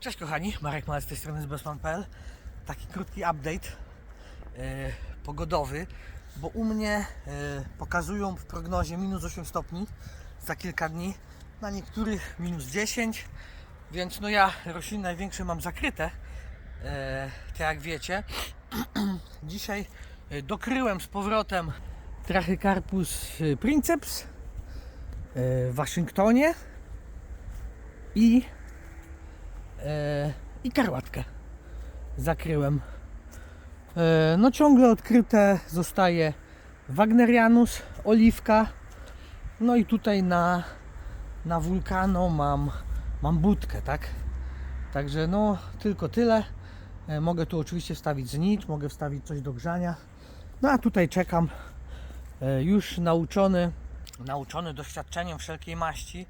Cześć kochani, Marek Malec z tej strony z Bestman.pl Taki krótki update e, pogodowy, bo u mnie e, pokazują w prognozie minus 8 stopni za kilka dni, na niektórych minus 10, więc no ja rośliny największe mam zakryte, e, tak jak wiecie. Dzisiaj dokryłem z powrotem Trachycarpus princeps w Waszyngtonie i i karłatkę zakryłem. E, no ciągle odkryte zostaje Wagnerianus, oliwka. No i tutaj na, na wulkano mam, mam budkę, tak? Także no tylko tyle. E, mogę tu oczywiście wstawić znicz, mogę wstawić coś do grzania. No a tutaj czekam e, już nauczony, nauczony doświadczeniem wszelkiej maści.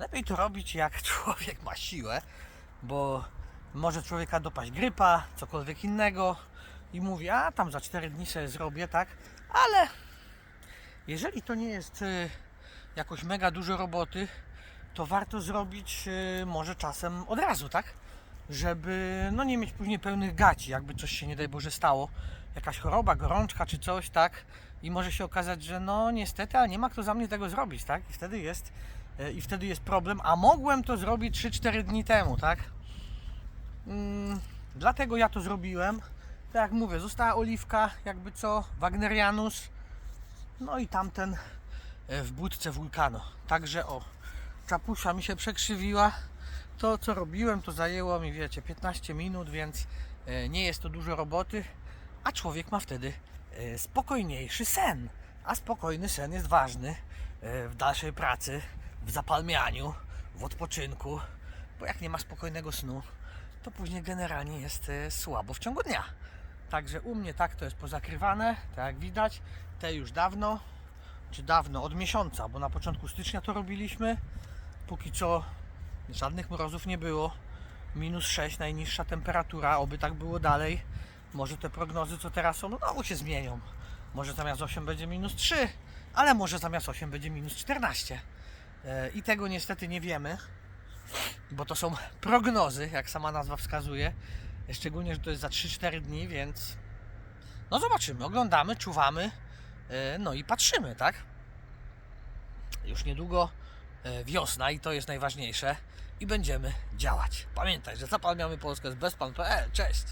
Lepiej to robić jak człowiek ma siłę, bo może człowieka dopaść grypa, cokolwiek innego i mówi, a tam za 4 dni sobie zrobię, tak? Ale jeżeli to nie jest y, jakoś mega dużo roboty, to warto zrobić y, może czasem od razu, tak? Żeby no nie mieć później pełnych gaci, jakby coś się nie daj Boże stało, jakaś choroba, gorączka czy coś, tak? I może się okazać, że no niestety, ale nie ma kto za mnie tego zrobić, tak? I wtedy jest i wtedy jest problem, a mogłem to zrobić 3-4 dni temu, tak? Mm, dlatego ja to zrobiłem. Tak jak mówię, została oliwka, jakby co, Wagnerianus, no i tamten e, w budce wulkano. Także o, czapusia mi się przekrzywiła. To co robiłem, to zajęło mi, wiecie, 15 minut, więc e, nie jest to dużo roboty, a człowiek ma wtedy e, spokojniejszy sen. A spokojny sen jest ważny e, w dalszej pracy, w zapalmianiu, w odpoczynku, bo jak nie ma spokojnego snu, to później generalnie jest e, słabo w ciągu dnia. Także u mnie tak to jest pozakrywane, tak jak widać, te już dawno, czy dawno, od miesiąca, bo na początku stycznia to robiliśmy, póki co żadnych mrozów nie było, minus 6 najniższa temperatura, oby tak było dalej, może te prognozy co teraz są, no znowu się zmienią, może zamiast 8 będzie minus 3, ale może zamiast 8 będzie minus 14. E, I tego niestety nie wiemy, bo to są prognozy, jak sama nazwa wskazuje. Szczególnie, że to jest za 3-4 dni, więc no zobaczymy, oglądamy, czuwamy, e, no i patrzymy, tak? Już niedługo e, wiosna i to jest najważniejsze i będziemy działać. Pamiętaj, że zapalmiamy Polskę z bezpan.pl. Cześć!